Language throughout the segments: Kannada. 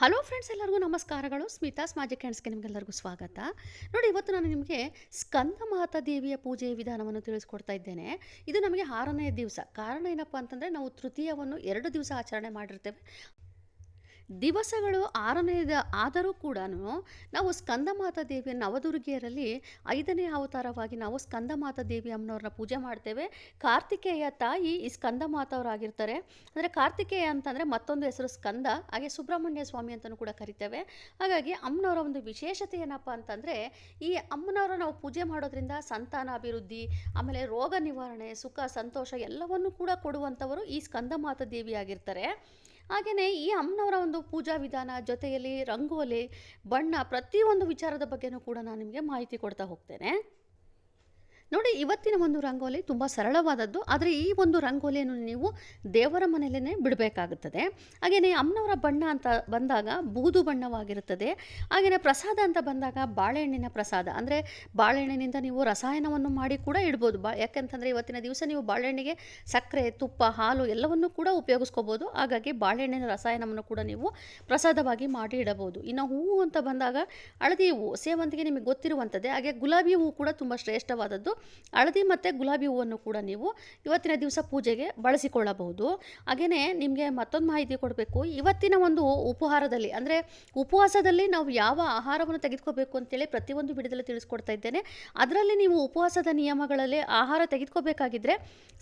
ಹಲೋ ಫ್ರೆಂಡ್ಸ್, ಎಲ್ಲರಿಗೂ ನಮಸ್ಕಾರಗಳು. ಸ್ಮಿತಾಸ್ ಮ್ಯಾಜಿಕ್ ಹ್ಯಾಂಡ್ಸ್ಗೆ ನಿಮಗೆಲ್ಲರಿಗೂ ಸ್ವಾಗತ. ನೋಡಿ, ಇವತ್ತು ನಾನು ನಿಮಗೆ ಸ್ಕಂದ ಮಾತಾ ದೇವಿಯ ಪೂಜೆಯ ವಿಧಾನವನ್ನು ತಿಳಿಸ್ಕೊಡ್ತಾ ಇದ್ದೇನೆ. ಇದು ನಮಗೆ ಆರನೇ ದಿವಸ. ಕಾರಣ ಏನಪ್ಪ ಅಂತಂದರೆ, ನಾವು ತೃತೀಯವನ್ನು ಎರಡು ದಿವಸ ಆಚರಣೆ ಮಾಡಿರ್ತೇವೆ. ದಿವಸಗಳು ಆರನೇದ ಆದರೂ ಕೂಡ ನಾವು ಸ್ಕಂದಮಾತಾ ದೇವಿಯ ನವದುರ್ಗಿಯರಲ್ಲಿ ಐದನೇ ಅವತಾರವಾಗಿ ನಾವು ಸ್ಕಂದಮಾತಾ ದೇವಿ ಅಮ್ಮನವ್ರನ್ನ ಪೂಜೆ ಮಾಡ್ತೇವೆ. ಕಾರ್ತಿಕೇಯ ತಾಯಿ ಈ ಸ್ಕಂದಮಾತವರಾಗಿರ್ತಾರೆ. ಅಂದರೆ ಕಾರ್ತಿಕೇಯ ಅಂತಂದರೆ ಮತ್ತೊಂದು ಹೆಸರು ಸ್ಕಂದ, ಹಾಗೆ ಸುಬ್ರಹ್ಮಣ್ಯ ಸ್ವಾಮಿ ಅಂತಲೂ ಕೂಡ ಕರಿತೇವೆ. ಹಾಗಾಗಿ ಅಮ್ಮನವರ ಒಂದು ವಿಶೇಷತೆ ಏನಪ್ಪ ಅಂತಂದರೆ ಈ ಅಮ್ಮನವರ ನಾವು ಪೂಜೆ ಮಾಡೋದ್ರಿಂದ ಸಂತಾನ, ಅಭಿವೃದ್ಧಿ, ಆಮೇಲೆ ರೋಗ ನಿವಾರಣೆ, ಸುಖ, ಸಂತೋಷ ಎಲ್ಲವನ್ನೂ ಕೂಡ ಕೊಡುವಂಥವರು ಈ ಸ್ಕಂದಮಾತಾ ದೇವಿಯಾಗಿರ್ತಾರೆ ಹಾಗೆಯೇ ಈ ಅಮ್ಮನವರ ಒಂದು ಪೂಜಾ ವಿಧಾನ ಜೊತೆಯಲ್ಲಿ ರಂಗೋಲಿ, ಬಣ್ಣ ಪ್ರತಿಯೊಂದು ವಿಚಾರದ ಬಗ್ಗೆನೂ ಕೂಡ ನಾನು ನಿಮಗೆ ಮಾಹಿತಿ ಕೊಡ್ತಾ ಹೋಗ್ತೇನೆ. ನೋಡಿ, ಇವತ್ತಿನ ಒಂದು ರಂಗೋಲಿ ತುಂಬ ಸರಳವಾದದ್ದು, ಆದರೆ ಈ ಒಂದು ರಂಗೋಲಿಯನ್ನು ನೀವು ದೇವರ ಮನೆಯಲ್ಲೇ ಬಿಡಬೇಕಾಗುತ್ತದೆ. ಹಾಗೆಯೇ ಅಮ್ಮನವರ ಬಣ್ಣ ಅಂತ ಬಂದಾಗ ಬೂದು ಬಣ್ಣವಾಗಿರುತ್ತದೆ. ಹಾಗೆಯೇ ಪ್ರಸಾದ ಅಂತ ಬಂದಾಗ ಬಾಳೆಹಣ್ಣಿನ ಪ್ರಸಾದ, ಅಂದರೆ ಬಾಳೆಹಣ್ಣಿನಿಂದ ನೀವು ರಸಾಯನವನ್ನು ಮಾಡಿ ಕೂಡ ಇಡ್ಬೋದು. ಬಾ, ಯಾಕೆಂತಂದರೆ ಇವತ್ತಿನ ದಿವಸ ನೀವು ಬಾಳೆಹಣ್ಣಿಗೆ ಸಕ್ಕರೆ, ತುಪ್ಪ, ಹಾಲು ಎಲ್ಲವನ್ನು ಕೂಡ ಉಪಯೋಗಿಸ್ಕೋಬೋದು. ಹಾಗಾಗಿ ಬಾಳೆಹಣ್ಣಿನ ರಸಾಯನವನ್ನು ಕೂಡ ನೀವು ಪ್ರಸಾದವಾಗಿ ಮಾಡಿ ಇಡಬಹುದು. ಇನ್ನು ಹೂವು ಅಂತ ಬಂದಾಗ ಹಳದಿ ಹೂವು, ಸೇವಂತಿಗೆ ನಿಮಗೆ ಗೊತ್ತಿರುವಂಥದ್ದೇ. ಹಾಗೆ ಗುಲಾಬಿ ಹೂವು ಕೂಡ ತುಂಬ ಶ್ರೇಷ್ಠವಾದದ್ದು. ಹಳದಿ ಮತ್ತು ಗುಲಾಬಿ ಹೂವನ್ನು ಕೂಡ ನೀವು ಇವತ್ತಿನ ದಿವಸ ಪೂಜೆಗೆ ಬಳಸಿಕೊಳ್ಳಬಹುದು. ಹಾಗೆಯೇ ನಿಮಗೆ ಮತ್ತೊಂದು ಮಾಹಿತಿ ಕೊಡಬೇಕು. ಇವತ್ತಿನ ಒಂದು ಉಪಹಾರದಲ್ಲಿ, ಅಂದರೆ ಉಪವಾಸದಲ್ಲಿ ನಾವು ಯಾವ ಆಹಾರವನ್ನು ತೆಗೆದುಕೋಬೇಕು ಅಂತೇಳಿ ಪ್ರತಿಯೊಂದು ವಿಡಿಯೋದಲ್ಲಿ ತಿಳಿಸ್ಕೊಡ್ತಾ ಇದ್ದೇನೆ. ಅದರಲ್ಲಿ ನೀವು ಉಪವಾಸದ ನಿಯಮಗಳಲ್ಲಿ ಆಹಾರ ತೆಗೆದುಕೋಬೇಕಾಗಿದ್ದರೆ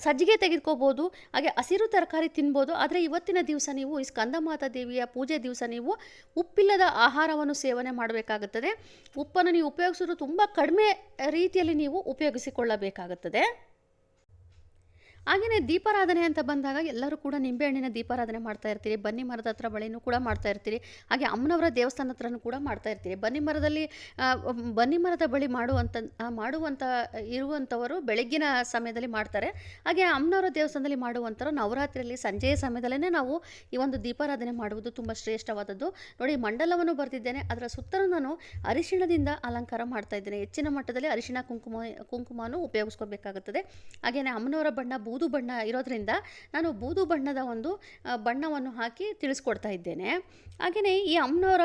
ಸಜ್ಜಿಗೆ ತೆಗೆದುಕೋಬೋದು, ಹಾಗೆ ಹಸಿರು ತರಕಾರಿ ತಿನ್ಬೋದು. ಆದರೆ ಇವತ್ತಿನ ದಿವಸ ನೀವು ಈ ಸ್ಕಂದಮಾತಾ ದೇವಿಯ ಪೂಜೆ ದಿವಸ ನೀವು ಉಪ್ಪಿಲ್ಲದ ಆಹಾರವನ್ನು ಸೇವನೆ ಮಾಡಬೇಕಾಗುತ್ತದೆ. ಉಪ್ಪನ್ನು ನೀವು ಉಪಯೋಗಿಸೋದು ತುಂಬ ಕಡಿಮೆ ರೀತಿಯಲ್ಲಿ ನೀವು ಉಪಯೋಗಿಸಿಕೊಳ್ಳಬೇಕಾಗುತ್ತದೆ ಹಾಗೆಯೇ ದೀಪಾರಾಧನೆ ಅಂತ ಬಂದಾಗ ಎಲ್ಲರೂ ಕೂಡ ನಿಂಬೆಹಣ್ಣಿನ ದೀಪಾರಾಧನೆ ಮಾಡ್ತಾ ಇರ್ತೀರಿ. ಬನ್ನಿ ಮರದ ಹತ್ರ ಬಳಿನೂ ಕೂಡ ಮಾಡ್ತಾ ಇರ್ತೀರಿ. ಹಾಗೆ ಅಮ್ಮನವರ ದೇವಸ್ಥಾನ ಹತ್ರನೂ ಕೂಡ ಮಾಡ್ತಾ ಇರ್ತೀರಿ. ಬನ್ನಿ ಮರದಲ್ಲಿ ಬನ್ನಿ ಮರದ ಬಳಿ ಮಾಡುವಂಥ ಮಾಡುವಂಥ ಇರುವಂಥವರು ಬೆಳಗ್ಗಿನ ಸಮಯದಲ್ಲಿ ಮಾಡ್ತಾರೆ. ಹಾಗೆ ಅಮ್ಮನವರ ದೇವಸ್ಥಾನದಲ್ಲಿ ಮಾಡುವಂಥವ್ರು ನವರಾತ್ರಿಯಲ್ಲಿ ಸಂಜೆಯ ಸಮಯದಲ್ಲೇ ನಾವು ಈ ಒಂದು ದೀಪಾರಾಧನೆ ಮಾಡುವುದು ತುಂಬ ಶ್ರೇಷ್ಠವಾದದ್ದು. ನೋಡಿ, ಮಂಡಲವನ್ನು ಬರೆದಿದ್ದೇನೆ, ಅದರ ಸುತ್ತಲೂ ನಾನು ಅರಿಶಿಣದಿಂದ ಅಲಂಕಾರ ಮಾಡ್ತಾ ಇದ್ದೇನೆ. ಹೆಚ್ಚಿನ ಮಟ್ಟದಲ್ಲಿ ಅರಿಶಿಣ, ಕುಂಕುಮ ಕುಂಕುಮವನ್ನು ಉಪಯೋಗಿಸ್ಕೋಬೇಕಾಗುತ್ತದೆ. ಹಾಗೆಯೇ ಅಮ್ಮನವರ ಬಣ್ಣ ಬೂದು ಬಣ್ಣ ಇರೋದ್ರಿಂದ ನಾನು ಬೂದು ಬಣ್ಣದ ಒಂದು ಬಣ್ಣವನ್ನು ಹಾಕಿ ತಿಳಿಸ್ಕೊಡ್ತಾ ಇದ್ದೇನೆ. ಹಾಗೆಯೇ ಈ ಅಮ್ಮನವರ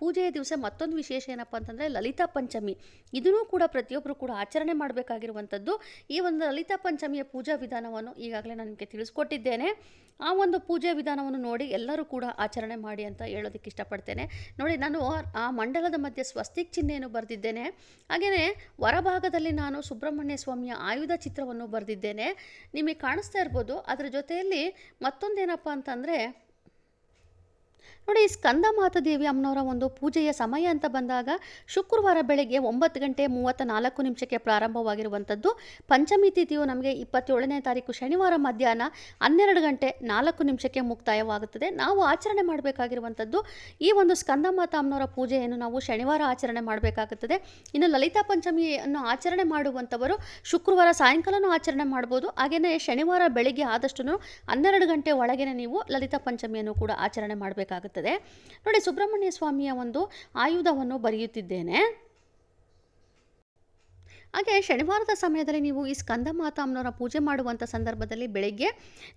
ಪೂಜೆಯ ದಿವಸ ಮತ್ತೊಂದು ವಿಶೇಷ ಏನಪ್ಪ ಅಂತಂದರೆ ಲಲಿತಾ ಪಂಚಮಿ. ಇದನ್ನೂ ಕೂಡ ಪ್ರತಿಯೊಬ್ಬರು ಕೂಡ ಆಚರಣೆ ಮಾಡಬೇಕಾಗಿರುವಂಥದ್ದು. ಈ ಒಂದು ಲಲಿತಾ ಪಂಚಮಿಯ ಪೂಜಾ ವಿಧಾನವನ್ನು ಈಗಾಗಲೇ ನಾನು ನಿಮಗೆ ತಿಳಿಸ್ಕೊಟ್ಟಿದ್ದೇನೆ. ಆ ಒಂದು ಪೂಜೆ ವಿಧಾನವನ್ನು ನೋಡಿ ಎಲ್ಲರೂ ಕೂಡ ಆಚರಣೆ ಮಾಡಿ ಅಂತ ಹೇಳೋದಕ್ಕೆ ಇಷ್ಟಪಡ್ತೇನೆ. ನೋಡಿ, ನಾನು ಆ ಮಂಡಲದ ಮಧ್ಯೆ ಸ್ವಸ್ತಿಕ್ ಚಿಹ್ನೆಯನ್ನು ಬರೆದಿದ್ದೇನೆ. ಹಾಗೆಯೇ ಹೊರಭಾಗದಲ್ಲಿ ನಾನು ಸುಬ್ರಹ್ಮಣ್ಯ ಸ್ವಾಮಿಯ ಆಯುಧ ಚಿತ್ರವನ್ನು ಬರೆದಿದ್ದೇನೆ. ನಿಮಗೆ ಕಾಣಿಸ್ತಾ ಇರ್ಬೋದು. ಅದರ ಜೊತೆಯಲ್ಲಿ ಮತ್ತೊಂದೇನಪ್ಪ ಅಂತಂದರೆ ನೋಡಿ, ಸ್ಕಂದ ಮಾತಾ ದೇವಿ ಅಮ್ಮನವರ ಒಂದು ಪೂಜೆಯ ಸಮಯ ಅಂತ ಬಂದಾಗ ಶುಕ್ರವಾರ ಬೆಳಗ್ಗೆ ಒಂಬತ್ತು ಗಂಟೆ ಮೂವತ್ತ ನಾಲ್ಕು ನಿಮಿಷಕ್ಕೆ ಪ್ರಾರಂಭವಾಗಿರುವಂಥದ್ದು. ಪಂಚಮಿ ತಿಥಿಯು ನಮಗೆ ಇಪ್ಪತ್ತೇಳನೇ ತಾರೀಕು ಶನಿವಾರ ಮಧ್ಯಾಹ್ನ ಹನ್ನೆರಡು ಗಂಟೆ ನಾಲ್ಕು ನಿಮಿಷಕ್ಕೆ ಮುಕ್ತಾಯವಾಗುತ್ತದೆ. ನಾವು ಆಚರಣೆ ಮಾಡಬೇಕಾಗಿರುವಂಥದ್ದು ಈ ಒಂದು ಸ್ಕಂದ ಮಾತಾ ಅಮ್ಮನವರ ಪೂಜೆಯನ್ನು ನಾವು ಶನಿವಾರ ಆಚರಣೆ ಮಾಡಬೇಕಾಗುತ್ತದೆ. ಇನ್ನು ಲಲಿತಾ ಪಂಚಮಿಯನ್ನು ಆಚರಣೆ ಮಾಡುವಂಥವರು ಶುಕ್ರವಾರ ಸಾಯಂಕಾಲನೂ ಆಚರಣೆ ಮಾಡ್ಬೋದು. ಹಾಗೆಯೇ ಶನಿವಾರ ಬೆಳಿಗ್ಗೆ ಆದಷ್ಟು ಹನ್ನೆರಡು ಗಂಟೆ ಒಳಗೆ ನೀವು ಲಲಿತಾ ಪಂಚಮಿಯನ್ನು ಕೂಡ ಆಚರಣೆ ಮಾಡಬೇಕಾಗುತ್ತದೆ. ನೋಡಿ ಸುಬ್ರಹ್ಮಣ್ಯ ಸ್ವಾಮಿಯ ಒಂದು ಆಯುಧವನ್ನು ಬರೆಯುತ್ತಿದ್ದೇನೆ. ಹಾಗೆ ಶನಿವಾರದ ಸಮಯದಲ್ಲಿ ನೀವು ಈ ಸ್ಕಂದ ಮಾತಾ ಅಮ್ಮನವರ ಪೂಜೆ ಮಾಡುವಂಥ ಸಂದರ್ಭದಲ್ಲಿ ಬೆಳಗ್ಗೆ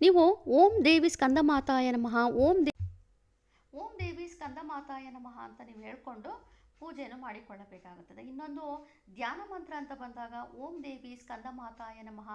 ನೀವು ಓಂ ದೇವಿ ಸ್ಕಂದ ಮಾತಾಯ ನಮಃ, ಓಂ ದೇ ಓಂ ದೇವಿ ಸ್ಕಂದ ಮಾತಾಯ ನಮಃ ಅಂತ ನೀವು ಹೇಳ್ಕೊಂಡು ಪೂಜೆಯನ್ನು ಮಾಡಿಕೊಳ್ಳಬೇಕಾಗುತ್ತದೆ. ಇನ್ನೊಂದು, ಧ್ಯಾನ ಮಂತ್ರ ಅಂತ ಬಂದಾಗ, ಓಂ ದೇವಿ ಸ್ಕಂದ ಮಾತಾಯ ನಮಃ,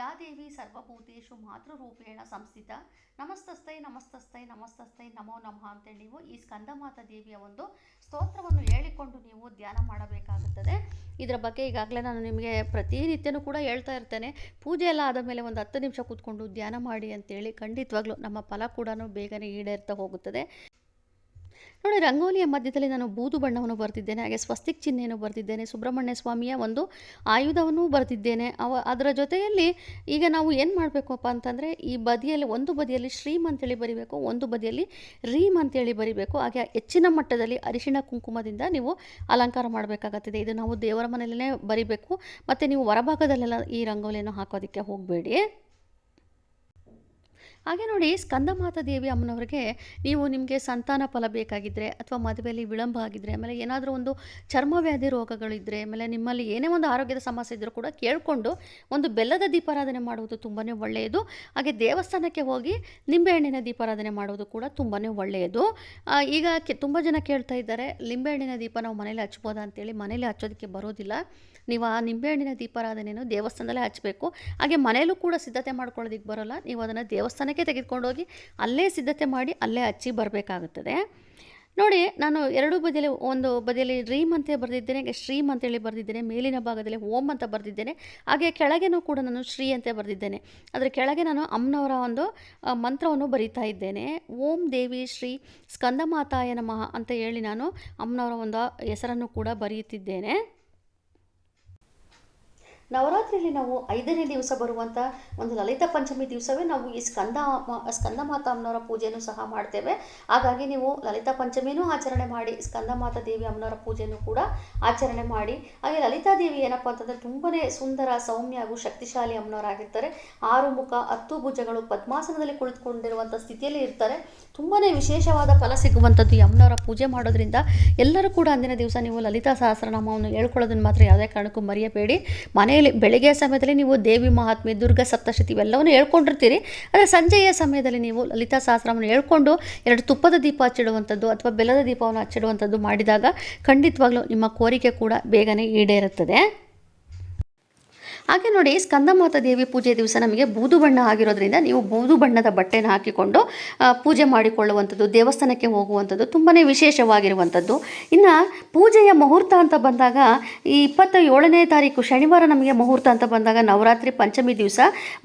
ಯಾ ದೇವಿ ಸರ್ವಭೂತೇಶು ಮಾತೃರೂಪೇಣ ಸಂಸ್ಥಿತ ನಮಸ್ತಸ್ತೈ ನಮಸ್ತಸ್ಥೈ ನಮಸ್ತಸ್ತೈ ನಮೋ ನಮಃ ಅಂತೇಳಿ ನೀವು ಈ ಸ್ಕಂದ ಮಾತಾ ದೇವಿಯ ಒಂದು ಸ್ತೋತ್ರವನ್ನು ಹೇಳಿಕೊಂಡು ನೀವು ಧ್ಯಾನ ಮಾಡಬೇಕಾಗುತ್ತದೆ. ಇದರ ಬಗ್ಗೆ ಈಗಾಗಲೇ ನಾನು ನಿಮಗೆ ಪ್ರತಿನಿತ್ಯನೂ ಕೂಡ ಹೇಳ್ತಾ ಇರ್ತೇನೆ. ಪೂಜೆ ಎಲ್ಲ ಆದ ಮೇಲೆ ಒಂದು ಹತ್ತು ನಿಮಿಷ ಕೂತ್ಕೊಂಡು ಧ್ಯಾನ ಮಾಡಿ ಅಂತೇಳಿ ಖಂಡಿತವಾಗ್ಲೂ ನಮ್ಮ ಫಲ ಕೂಡ ಬೇಗನೆ ಈಡೇರ್ತಾ ಹೋಗುತ್ತದೆ. ನೋಡಿ, ರಂಗೋಲಿಯ ಮಧ್ಯದಲ್ಲಿ ನಾನು ಬೂದು ಬಣ್ಣವನ್ನು ಬರೆದಿದ್ದೇನೆ, ಹಾಗೆ ಸ್ವಸ್ತಿಕ್ ಚಿಹ್ನೆಯನ್ನು ಬರೆದಿದ್ದೇನೆ ಸುಬ್ರಹ್ಮಣ್ಯ ಸ್ವಾಮಿಯ ಒಂದು ಆಯುಧವನ್ನು ಬರೆದಿದ್ದೇನೆ. ಅವ, ಅದರ ಜೊತೆಯಲ್ಲಿ ಈಗ ನಾವು ಏನು ಮಾಡಬೇಕಪ್ಪ ಅಂತಂದರೆ, ಈ ಬದಿಯಲ್ಲಿ, ಒಂದು ಬದಿಯಲ್ಲಿ ಶ್ರೀಮ್ ಅಂತೇಳಿ ಬರಿಬೇಕು, ಒಂದು ಬದಿಯಲ್ಲಿ ರೀಮ್ ಅಂತೇಳಿ ಬರಿಬೇಕು. ಹಾಗೆ ಹೆಚ್ಚಿನ ಮಟ್ಟದಲ್ಲಿ ಅರಿಶಿಣ ಕುಂಕುಮದಿಂದ ನೀವು ಅಲಂಕಾರ ಮಾಡಬೇಕಾಗುತ್ತದೆ. ಇದು ನಾವು ದೇವರ ಮನೆಯಲ್ಲೇ ಬರಿಬೇಕು. ಮತ್ತು ನೀವು ಹೊರಭಾಗದಲ್ಲೆಲ್ಲ ಈ ರಂಗೋಲಿಯನ್ನು ಹಾಕೋದಕ್ಕೆ ಹೋಗಬೇಡಿ. ಹಾಗೆ ನೋಡಿ ಸ್ಕಂದಮಾತಾ ದೇವಿ ಅಮ್ಮನವ್ರಿಗೆ ನೀವು ನಿಮಗೆ ಸಂತಾನ ಫಲ ಬೇಕಾಗಿದ್ದರೆ ಅಥವಾ ಮದುವೆಯಲ್ಲಿ ವಿಳಂಬ ಆಗಿದ್ದರೆ ಆಮೇಲೆ ಏನಾದರೂ ಒಂದು ಚರ್ಮವ್ಯಾಧಿ ರೋಗಗಳಿದ್ದರೆ ಆಮೇಲೆ ನಿಮ್ಮಲ್ಲಿ ಏನೇ ಒಂದು ಆರೋಗ್ಯದ ಸಮಸ್ಯೆ ಇದ್ದರೂ ಕೂಡ ಕೇಳಿಕೊಂಡು ಒಂದು ಬೆಲ್ಲದ ದೀಪಾರಾಧನೆ ಮಾಡುವುದು ತುಂಬಾ ಒಳ್ಳೆಯದು. ಹಾಗೆ ದೇವಸ್ಥಾನಕ್ಕೆ ಹೋಗಿ ನಿಂಬೆಹಣ್ಣಿನ ದೀಪಾರಾಧನೆ ಮಾಡುವುದು ಕೂಡ ತುಂಬಾ ಒಳ್ಳೆಯದು. ಈಗ ತುಂಬ ಜನ ಕೇಳ್ತಾ ಇದ್ದಾರೆ ನಿಂಬೆಹಣ್ಣಿನ ದೀಪ ನಾವು ಮನೇಲಿ ಹಚ್ಬೋದಾ ಅಂತೇಳಿ ಮನೇಲಿ ಹಚ್ಚೋದಕ್ಕೆ ಬರೋದಿಲ್ಲ. ನೀವು ಆ ನಿಂಬೆಹಣ್ಣಿನ ದೀಪಾರಾಧನೆಯನ್ನು ದೇವಸ್ಥಾನದಲ್ಲೇ ಹಚ್ಚಬೇಕು. ಹಾಗೆ ಮನೆಯಲ್ಲೂ ಕೂಡ ಸಿದ್ಧತೆ ಮಾಡ್ಕೊಳ್ಳೋದಕ್ಕೆ ಬರೋಲ್ಲ. ನೀವು ಅದನ್ನು ದೇವಸ್ಥಾನಕ್ಕೆ ತೆಗೆದುಕೊಂಡೋಗಿ ಅಲ್ಲೇ ಸಿದ್ಧತೆ ಮಾಡಿ ಅಲ್ಲೇ ಹಚ್ಚಿ ಬರಬೇಕಾಗುತ್ತದೆ. ನೋಡಿ, ನಾನು ಎರಡು ಬದಿಯಲ್ಲಿ, ಒಂದು ಬದಿಯಲ್ಲಿ ರೀಮ್ ಅಂತ ಬರೆದಿದ್ದೇನೆ, ಹಾಗೆ ಶ್ರೀಮ್ ಅಂತೇಳಿ ಬರೆದಿದ್ದೇನೆ, ಮೇಲಿನ ಭಾಗದಲ್ಲಿ ಓಂ ಅಂತ ಬರೆದಿದ್ದೇನೆ, ಹಾಗೆ ಕೆಳಗೆನೂ ಕೂಡ ನಾನು ಶ್ರೀ ಅಂತ ಬರೆದಿದ್ದೇನೆ. ಅದರ ಕೆಳಗೆ ನಾನು ಅಮ್ಮನವರ ಒಂದು ಮಂತ್ರವನ್ನು ಬರೀತಾ ಇದ್ದೇನೆ. ಓಂ ದೇವಿ ಶ್ರೀ ಸ್ಕಂದ ಸ್ಕಂದಮಾತಾಯ ನಮಃ ಅಂತ ಹೇಳಿ ನಾನು ಅಮ್ಮನವರ ಒಂದು ಹೆಸರನ್ನು ಕೂಡ ಬರೆಯುತ್ತಿದ್ದೇನೆ. ನವರಾತ್ರಿಯಲ್ಲಿ ನಾವು ಐದನೇ ದಿವಸ ಬರುವಂಥ ಒಂದು ಲಲಿತ ಪಂಚಮಿ ದಿವಸವೇ ನಾವು ಈ ಸ್ಕಂದ ಸ್ಕಂದ ಸ್ಕಂದಮಾತಾ ಅಮ್ಮನವರ ಪೂಜೆಯನ್ನು ಸಹ ಮಾಡ್ತೇವೆ. ಹಾಗಾಗಿ ನೀವು ಲಲಿತ ಪಂಚಮಿನೂ ಆಚರಣೆ ಮಾಡಿ ಸ್ಕಂದಮಾತಾ ದೇವಿ ಅಮ್ಮನವರ ಪೂಜೆಯನ್ನು ಕೂಡ ಆಚರಣೆ ಮಾಡಿ. ಹಾಗೆ ಲಲಿತಾ ದೇವಿ ಏನಪ್ಪ ಅಂತಂದರೆ ತುಂಬಾ ಸುಂದರ, ಸೌಮ್ಯ ಹಾಗೂ ಶಕ್ತಿಶಾಲಿ ಅಮ್ಮನವರಾಗಿರ್ತಾರೆ. ಆರು ಮುಖ, ಹತ್ತು ಭುಜಗಳು ಪದ್ಮಾಸನದಲ್ಲಿ ಕುಳಿತುಕೊಂಡಿರುವಂಥ ಸ್ಥಿತಿಯಲ್ಲಿ ಇರ್ತಾರೆ. ತುಂಬಾ ವಿಶೇಷವಾದ ಫಲ ಸಿಗುವಂಥದ್ದು ಈ ಅಮ್ಮನವರ ಪೂಜೆ ಮಾಡೋದ್ರಿಂದ. ಎಲ್ಲರೂ ಕೂಡ ಅಂದಿನ ದಿವಸ ನೀವು ಲಲಿತಾ ಸಹಸ್ರನಾಮವನ್ನು ಹೇಳ್ಕೊಳ್ಳೋದನ್ನು ಮಾತ್ರ ಯಾವುದೇ ಕಾರಣಕ್ಕೂ ಮರೆಯಬೇಡಿ. ಮನೆಯಲ್ಲಿ ಬೆಳಗ್ಗೆಯ ಸಮಯದಲ್ಲಿ ನೀವು ದೇವಿ, ಮಹಾತ್ಮೆ, ದುರ್ಗ, ಸಪ್ತಶತಿ ಇವೆಲ್ಲವನ್ನು ಹೇಳ್ಕೊಂಡಿರ್ತೀರಿ. ಆದರೆ ಸಂಜೆಯ ಸಮಯದಲ್ಲಿ ನೀವು ಲಲಿತಾ ಸಹಸ್ರವನ್ನು ಹೇಳ್ಕೊಂಡು ಎರಡು ತುಪ್ಪದ ದೀಪ ಹಚ್ಚಿಡುವಂಥದ್ದು ಅಥವಾ ಬೆಲ್ಲದ ದೀಪವನ್ನು ಹಚ್ಚಿಡುವಂಥದ್ದು ಮಾಡಿದಾಗ ಖಂಡಿತವಾಗ್ಲೂ ನಿಮ್ಮ ಕೋರಿಕೆ ಕೂಡ ಬೇಗನೆ ಈಡೇರುತ್ತದೆ. ಹಾಗೆ ನೋಡಿ, ಸ್ಕಂದಮಾತಾ ದೇವಿ ಪೂಜೆ ದಿವಸ ನಮಗೆ ಬೂದು ಬಣ್ಣ ಆಗಿರೋದ್ರಿಂದ ನೀವು ಬೂದು ಬಣ್ಣದ ಬಟ್ಟೆನ ಹಾಕಿಕೊಂಡು ಪೂಜೆ ಮಾಡಿಕೊಳ್ಳುವಂಥದ್ದು, ದೇವಸ್ಥಾನಕ್ಕೆ ಹೋಗುವಂಥದ್ದು ತುಂಬಾ ವಿಶೇಷವಾಗಿರುವಂಥದ್ದು. ಇನ್ನು ಪೂಜೆಯ ಮುಹೂರ್ತ ಅಂತ ಬಂದಾಗ, ಈ ಇಪ್ಪತ್ತ ಏಳನೇ ತಾರೀಕು ಶನಿವಾರ ನಮಗೆ ಮುಹೂರ್ತ ಅಂತ ಬಂದಾಗ ನವರಾತ್ರಿ ಪಂಚಮಿ ದಿವಸ,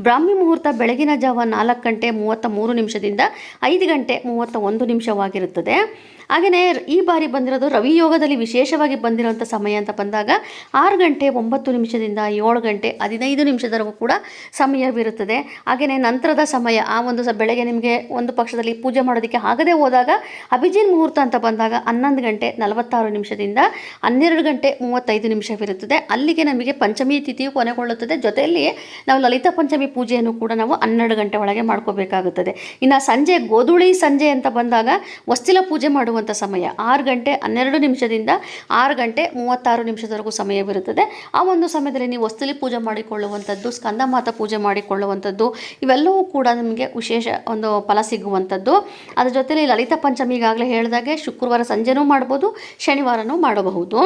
ಬ್ರಾಹ್ಮಿ ಮುಹೂರ್ತ ಬೆಳಗಿನ ಜಾವ ನಾಲ್ಕು ಗಂಟೆ ಮೂವತ್ತ ಮೂರು ನಿಮಿಷದಿಂದ ಐದು ಗಂಟೆ ಮೂವತ್ತ ಒಂದು ನಿಮಿಷವಾಗಿರುತ್ತದೆ. ಹಾಗೆಯೇ ಈ ಬಾರಿ ಬಂದಿರೋದು ರವಿ ಯೋಗದಲ್ಲಿ ವಿಶೇಷವಾಗಿ ಬಂದಿರುವಂಥ ಸಮಯ ಅಂತ ಬಂದಾಗ ಆರು ಗಂಟೆ ಒಂಬತ್ತು ನಿಮಿಷದಿಂದ ಏಳು ಗಂಟೆ ಹದಿನೈದು ನಿಮಿಷದವರೆಗೂ ಕೂಡ ಸಮಯವಿರುತ್ತದೆ. ಹಾಗೆಯೇ ನಂತರದ ಸಮಯ ಆ ಒಂದು ಸ, ಬೆಳಗ್ಗೆ ನಿಮಗೆ ಒಂದು ಪಕ್ಷದಲ್ಲಿ ಪೂಜೆ ಮಾಡೋದಕ್ಕೆ ಆಗದೆ ಹೋದಾಗ ಅಭಿಜಿನ್ ಮುಹೂರ್ತ ಅಂತ ಬಂದಾಗ ಹನ್ನೊಂದು ಗಂಟೆ ನಲವತ್ತಾರು ನಿಮಿಷದಿಂದ ಹನ್ನೆರಡು ಗಂಟೆ ಮೂವತ್ತೈದು ನಿಮಿಷವಿರುತ್ತದೆ. ಅಲ್ಲಿಗೆ ನಮಗೆ ಪಂಚಮಿ ತಿಥಿಯು ಕೊನೆಗೊಳ್ಳುತ್ತದೆ. ಜೊತೆಯಲ್ಲಿ ನಾವು ಲಲಿತ ಪಂಚಮಿ ಪೂಜೆಯನ್ನು ಕೂಡ ನಾವು ಹನ್ನೆರಡು ಗಂಟೆ ಒಳಗೆ ಮಾಡ್ಕೋಬೇಕಾಗುತ್ತದೆ. ಇನ್ನು ಸಂಜೆ ಗೋಧುಳಿ ಸಂಜೆ ಅಂತ ಬಂದಾಗ ವಸ್ತಿಲ ಪೂಜೆ ಮಾಡುವಂಥ ಸಮಯ. ಆರು ಗಂಟೆ ಹನ್ನೆರಡು ನಿಮಿಷದಿಂದ ಆರು ಗಂಟೆ ಮೂವತ್ತಾರು ನಿಮಿಷದವರೆಗೂ ಸಮಯವಿರುತ್ತದೆ ಆ ಒಂದು ಸಮಯದಲ್ಲಿ ನೀವು ವಸ್ತುಲಿ ಪೂಜೆ ಮಾಡಿಕೊಳ್ಳುವಂಥದ್ದು ಸ್ಕಂದಮಾತ ಪೂಜೆ ಮಾಡಿಕೊಳ್ಳುವಂಥದ್ದು, ಇವೆಲ್ಲವೂ ಕೂಡ ನಿಮಗೆ ವಿಶೇಷ ಒಂದು ಫಲ ಸಿಗುವಂಥದ್ದು. ಅದರ ಜೊತೆಯಲ್ಲಿ ಲಲಿತ ಪಂಚಮಿ ಈಗಾಗಲೇ ಹೇಳಿದಾಗೆ ಶುಕ್ರವಾರ ಸಂಜೆನೂ ಮಾಡ್ಬೋದು, ಶನಿವಾರನೂ ಮಾಡಬಹುದು.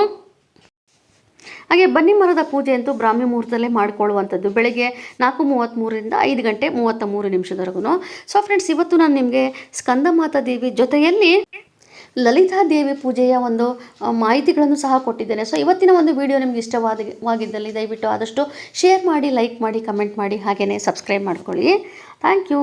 ಹಾಗೆ ಬನ್ನಿ ಮರದ ಪೂಜೆ ಅಂತೂ ಬ್ರಾಹ್ಮಿ ಮುಹೂರ್ತದಲ್ಲೇ ಮಾಡಿಕೊಳ್ಳುವಂಥದ್ದು. ಬೆಳಗ್ಗೆ ನಾಲ್ಕು ಮೂವತ್ತ್ಮೂರರಿಂದ ಐದು ಗಂಟೆ ಮೂವತ್ತ ಮೂರು ನಿಮಿಷದವರೆಗೂ. ಸೊ ಫ್ರೆಂಡ್ಸ್ ಇವತ್ತು ನಾನು ನಿಮಗೆ ಸ್ಕಂದಮಾತಾ ದೇವಿ ಜೊತೆಯಲ್ಲಿ ಲಲಿತಾ ದೇವಿ ಪೂಜೆಯ ಒಂದು ಮಾಹಿತಿಗಳನ್ನು ಸಹ ಕೊಟ್ಟಿದ್ದೇನೆ. ಸೊ ಇವತ್ತಿನ ಒಂದು ವಿಡಿಯೋ ನಿಮ್ಗೆ ಇಷ್ಟವಾದ, ವಾಗಿದ್ದಲ್ಲಿ ದಯವಿಟ್ಟು ಆದಷ್ಟು ಶೇರ್ ಮಾಡಿ ಲೈಕ್ ಮಾಡಿ ಕಮೆಂಟ್ ಮಾಡಿ ಹಾಗೆಯೇ ಸಬ್ಸ್ಕ್ರೈಬ್ ಮಾಡ್ಕೊಳ್ಳಿ. Thank you